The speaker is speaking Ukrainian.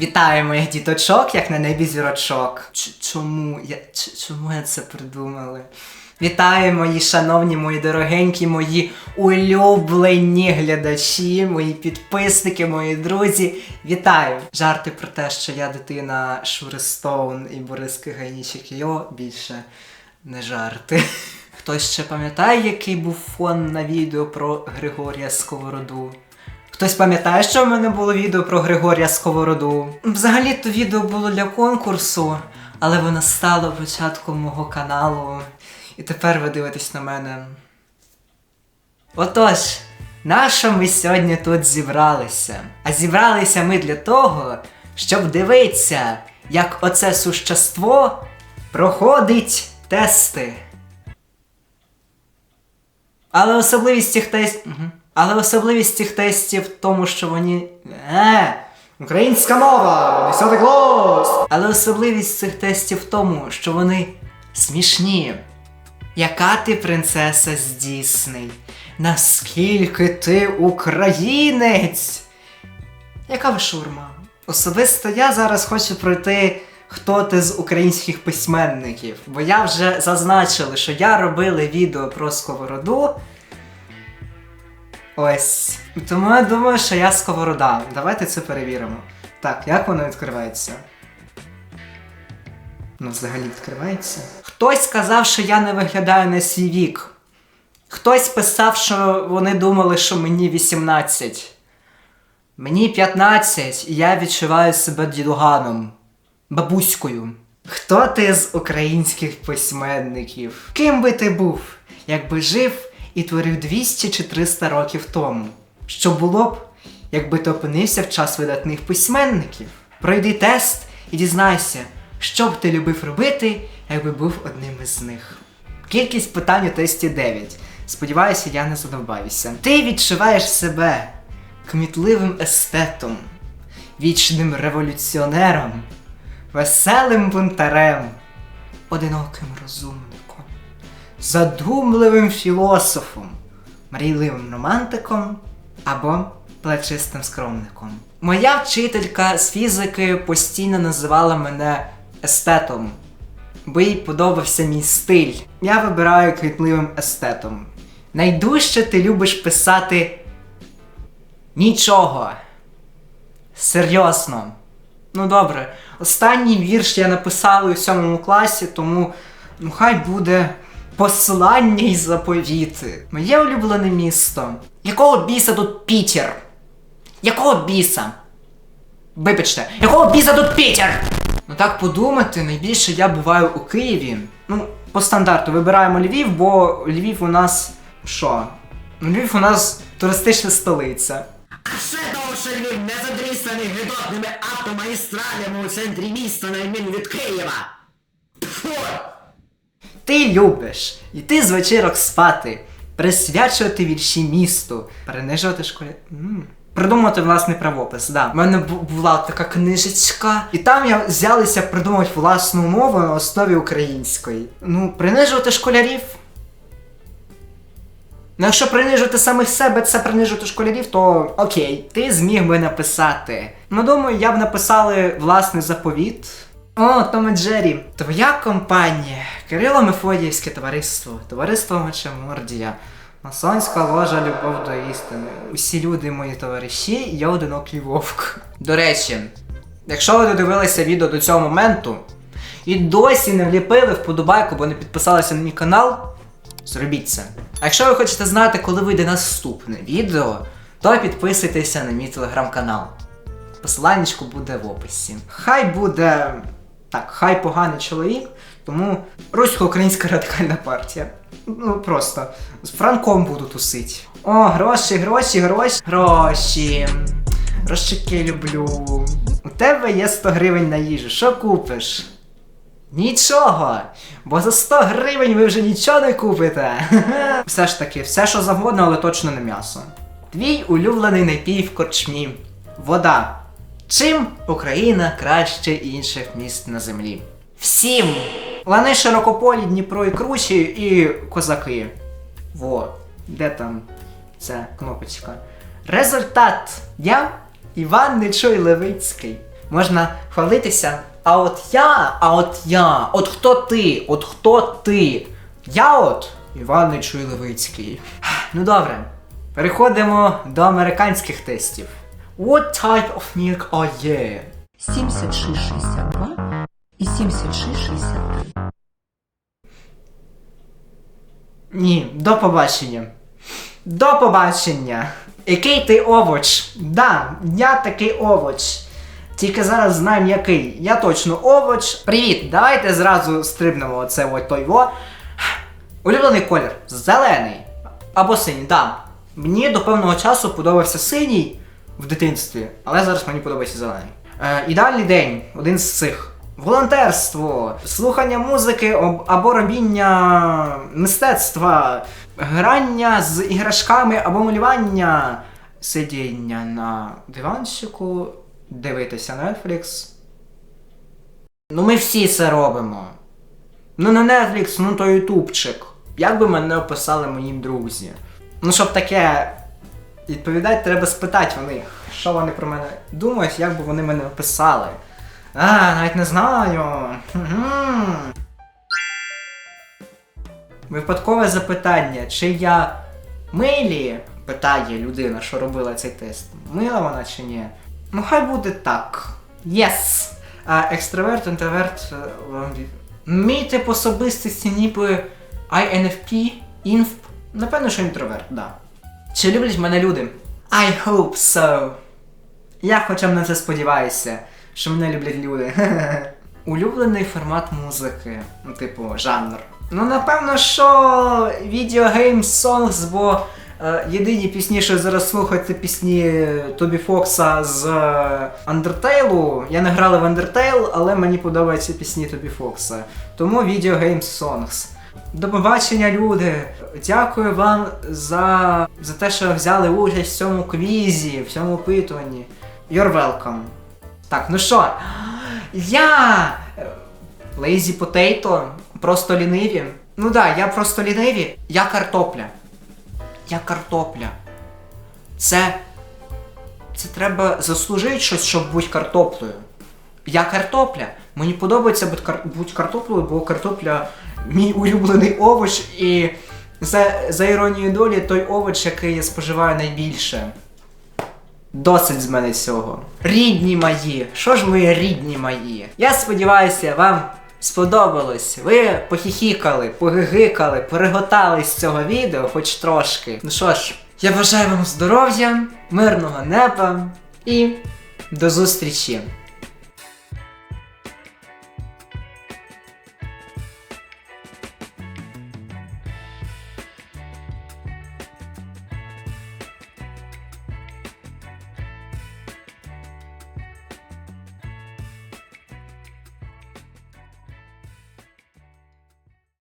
Вітаю моїх діточок, як на небі зірочок. Ч- чому я ч- чому я це придумали? Вітаю мої шановні, мої дорогенькі, мої улюблені глядачі, мої підписники, мої друзі. Вітаю! Жарти про те, що я дитина Шури Стоун і Бориски Гайнічик Йо більше не жарти. Хтось ще пам'ятає, який був фон на відео про Григорія Сковороду? Хтось пам'ятає, що в мене було відео про Григорія Сковороду? Взагалі то відео було для конкурсу, але воно стало початком мого каналу. І тепер ви дивитесь на мене. Отож, нащо ми сьогодні тут зібралися? А зібралися ми для того, щоб дивитися, як оце существо проходить тести. Але особливість цих тестів. Але особливість цих тестів в тому, що вони. Е, українська мова! Десятий клас! Але особливість цих тестів в тому, що вони смішні. Яка ти принцеса з Дісней? Наскільки ти українець? Яка ви шурма? Особисто я зараз хочу пройти, хто ти з українських письменників. Бо я вже зазначили, що я робили відео про сковороду. Ось. Тому я думаю, що я сковорода. Давайте це перевіримо. Так, як воно відкривається? Ну, взагалі відкривається. Хтось сказав, що я не виглядаю на свій вік. Хтось писав, що вони думали, що мені 18. Мені 15, і я відчуваю себе дідуганом, бабуською. Хто ти з українських письменників? Ким би ти був, якби жив і творив 200 чи 300 років тому? Що було б, якби ти опинився в час видатних письменників? Пройди тест і дізнайся, що б ти любив робити, якби був одним із них. Кількість питань у тесті 9. Сподіваюся, я не задовбаюся. Ти відчуваєш себе кмітливим естетом, вічним революціонером, веселим бунтарем, одиноким розумником, задумливим філософом, мрійливим романтиком або плечистим скромником. Моя вчителька з фізики постійно називала мене естетом, бо їй подобався мій стиль. Я вибираю квітливим естетом. Найдужче ти любиш писати нічого. Серйозно. Ну добре, останній вірш я написала у сьомому класі, тому ну хай буде послання й заповіти. Моє улюблене місто. Якого біса тут Пітер? Якого біса? Вибачте, якого біса тут Пітер? Ну так подумати, найбільше я буваю у Києві. Ну, по стандарту вибираємо Львів, бо Львів у нас що? Ну, Львів у нас туристична столиця. А ще що Львів не задрісаний гидотними автомагістралями у центрі міста на відміну від Києва. Фу! Ти любиш йти з вечірок спати, присвячувати вірші місту, принижувати школі. М. Придумати власний правопис, да. У мене була така книжечка, і там я взялися придумати власну мову на основі української. Ну, принижувати школярів. Ну, якщо принижувати самих себе, це принижувати школярів, то окей, ти зміг би написати. Ну, думаю, я б написали власний заповіт. О, Том і Джері. Твоя компанія. Кирило Мефодіївське товариство, товариство Мечемордія. Масонська ложа любов до істини. Усі люди мої товариші, я одинокий вовк. До речі, якщо ви додивилися відео до цього моменту і досі не вліпили вподобайку, бо не підписалися на мій канал, зробіть це. А якщо ви хочете знати, коли вийде наступне відео, то підписуйтеся на мій телеграм-канал. Посиланнячко буде в описі. Хай буде. Так, хай поганий чоловік, тому русько-українська радикальна партія. Ну просто з Франком буду тусить. О, гроші, гроші, гроші, гроші. Грошики люблю. У тебе є 100 гривень на їжу. Що купиш? Нічого! Бо за 100 гривень ви вже нічого не купите. Все ж таки, все що завгодно, але точно не м'ясо. Твій улюблений напій в корчмі. Вода. Чим Україна краще інших міст на землі? Всім! Лани широкополі, Дніпро і Кручі і козаки. Во, де там ця кнопочка? Результат. Я Іван Нечуй Левицький. можна хвалитися. А от я, а от я, от хто ти, от хто ти? Я от Іван Нечуй Левицький. Ну добре, переходимо до американських тестів. What type of milk are you? 76,62 и 76,63. Ні, до побачення. До побачення. Який ти овоч? Да, я такий овоч. Тільки зараз знаємо який. Я точно овоч. Привіт, давайте зразу стрибнемо оце от той во. Улюблений колір. Зелений. Або синій, да. Мені до певного часу подобався синій в дитинстві, але зараз мені подобається зелений. Е, ідеальний день, один з цих. Волонтерство, слухання музики або робіння мистецтва, грання з іграшками або малювання, сидіння на диванчику, дивитися Netflix. Ну ми всі це робимо. Ну не Netflix, ну то ютубчик. Як би мене описали мої друзі? Ну, щоб таке відповідати, треба спитати в них, що вони про мене думають, як би вони мене описали. А, навіть не знаю. Випадкове запитання, чи я милі? Питає людина, що робила цей тест. Мила вона чи ні? Ну, хай буде так. Yes! А екстраверт, інтроверт. е, Мій тип особистості ніби INFP, INFP. Напевно, що інтроверт, да. Чи люблять мене люди? I hope so. Я хоча б на це сподіваюся, що мене люблять люди. Улюблений формат музики, ну, типу, жанр. Ну, напевно, що відеогейм songs, бо е, єдині пісні, що зараз слухаю, це пісні Тобі Фокса з е, Undertale. Я не грала в Undertale, але мені подобаються пісні Тобі Фокса. Тому відеогейм songs. До побачення, люди! Дякую вам за, за те, що взяли участь в цьому квізі, в цьому опитуванні. You're welcome. Так, ну що, я Lazy Potato, просто ліниві. Ну да, я просто ліниві. Я картопля. Я картопля. Це. Це треба заслужити щось, щоб бути картоплею. Я картопля. Мені подобається бути картоплею, бо картопля мій улюблений овоч, і за, за іронією долі той овоч, який я споживаю найбільше. Досить з мене цього. Рідні мої, що ж ви рідні мої? Я сподіваюся, вам сподобалось. Ви похіхікали, погигикали, переготали з цього відео хоч трошки. Ну що ж, я бажаю вам здоров'я, мирного неба і до зустрічі!